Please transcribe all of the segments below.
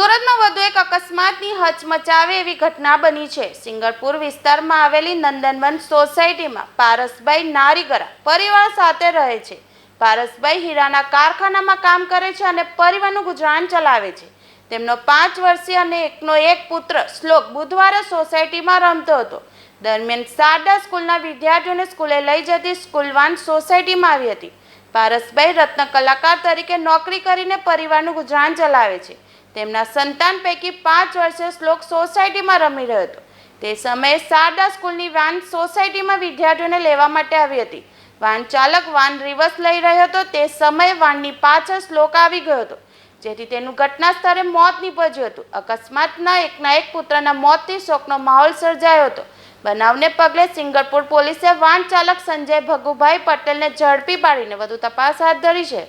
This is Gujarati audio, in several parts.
સુરતમાં વધુ એક અકસ્માતની હચમચાવે એવી ઘટના બની છે. સિંગરપુર વિસ્તારમાં આવેલી નંદનવન સોસાયટીમાં પારસભાઈ નારીગરા પરિવાર સાથે રહે છે. પારસભાઈ હીરાના કારખાનામાં કામ કરે છે અને પરિવારનું ગુજરાન ચલાવે છે. તેમનો પાંચ વર્ષીય અને એકનો એક પુત્ર શ્લોક બુધવારે સોસાયટીમાં રમતો હતો. દરમિયાન સાડા સ્કૂલના વિદ્યાર્થીઓને સ્કૂલે લઈ જતી સ્કૂલવાન સોસાયટીમાં આવી હતી. પારસભાઈ રત્ન કલાકાર તરીકે નોકરી કરીને પરિવારનું ગુજરાન ચલાવે છે. તેમના સંતાન પૈકી પાંચ વર્ષે શ્લોક સોસાયટીમાં રમી રહ્યો હતો. તે સમયે શારદા સ્કૂલની વાન સોસાયટીમાં વિદ્યાર્થીઓને લેવા માટે આવી હતી. વાન ચાલક વાન રિવર્સ લઈ રહ્યો હતો. તે સમયે વાનની પાછળ શ્લોક આવી ગયો હતો, જેથી તેનું ઘટના સ્થળે મોત નીપજ્યું હતું. અકસ્માતના એકના એક પુત્રના મોતથી શોકનો માહોલ સર્જાયો હતો. બનાવને પગલે સિંગરપુર પોલીસે વાન ચાલક સંજય ભગુભાઈ પટેલને ઝડપી પાડીને વધુ તપાસ હાથ ધરી છે.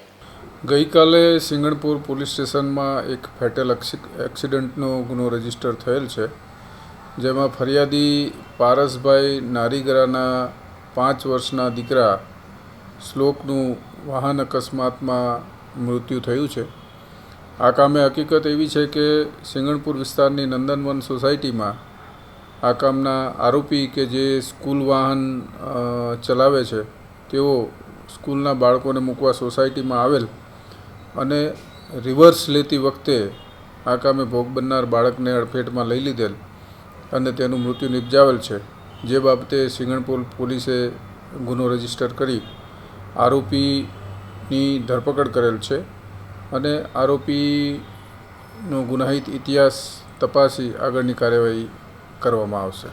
ગઈકાલે સિંગણપુર પોલીસ સ્ટેશનમાં એક ફેટલ એક્સી- એક્સિડન્ટનો ગુનો રજિસ્ટર થયેલ છે, જેમાં ફરિયાદી પારસભાઈ નારીગરાના પાંચ વર્ષના દીકરા શ્લોકનું વાહન અકસ્માતમાં મૃત્યુ થયું છે. આ કામે હકીકત એવી છે કે સિંગણપુર વિસ્તારની નંદનવન સોસાયટીમાં આ કામના આરોપી કે જે સ્કૂલ વાહન ચલાવે છે, તેઓ સ્કૂલના બાળકોને મૂકવા સોસાયટીમાં આવેલ અને રિવર્સ લેતી વખતે આ કામે ભોગ બનનાર બાળકને અડફેટમાં લઈ લીધેલ અને તેનું મૃત્યુ નિપજાવેલ છે. જે બાબતે સિંગણપુર પોલીસે ગુનો રજિસ્ટર કરી આરોપીની ધરપકડ કરેલ છે અને આરોપીનો ગુનાહિત ઇતિહાસ તપાસી આગળની કાર્યવાહી કરવામાં આવશે.